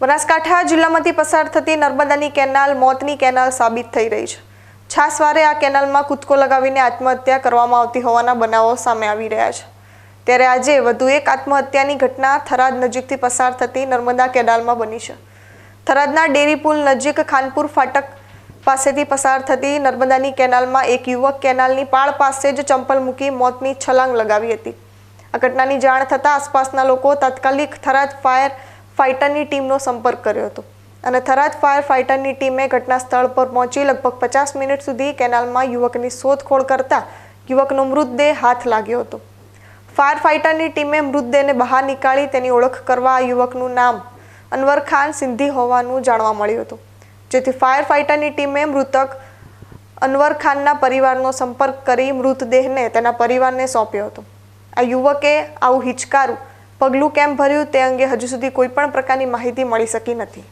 બનાસકાંઠા જિલ્લામાંથી પસાર થતી નર્મદાની કેનાલ મોતની કેનાલ સાબિત થઈ રહી છે. છાસવારે આ કેનાલમાં કૂદકો લગાવીને આત્મહત્યા કરવામાં આવતી હોવાના બનાવો સામે આવી રહ્યા છે. ત્યારે આજે વધુ એક આત્મહત્યાની ઘટના થરાદ નજીકથી પસાર થતી નર્મદા કેનાલમાં બની છે. થરાદના ડેરી પુલ નજીક ખાનપુર ફાટક પાસેથી પસાર થતી નર્મદાની કેનાલમાં એક યુવક કેનાલની પાળ પાસે જ ચંપલ મૂકી મોતની છલાંગ લગાવી હતી. આ ઘટનાની જાણ થતાં આસપાસના લોકો તાત્કાલિક થરાદ ફાયર ફાઇટરની ટીમનો સંપર્ક કર્યો હતો. અને થરાદ ફાયર ફાઇટરની ટીમે ઘટના સ્થળ પર પહોંચી લગભગ પચાસ મિનિટ સુધી કેનાલમાં યુવકની શોધખોળ કરતા યુવકનો મૃતદેહ હાથ લાગ્યો હતો. ફાયર ફાઇટરની ટીમે મૃતદેહને બહાર નીકાળી તેની ઓળખ કરવા આ યુવકનું નામ અનવર ખાન સિંધી હોવાનું જાણવા મળ્યું હતું. જેથી ફાયર ફાઇટરની ટીમે મૃતક અનવર ખાનના પરિવારનો સંપર્ક કરી મૃતદેહને તેના પરિવારને સોંપ્યો હતો. આ યુવકે આવું હિચકારું પગલું કેમ ભર્યું તે અંગે હજુ સુધી કોઈ પણ પ્રકારની માહિતી મળી શકી નથી.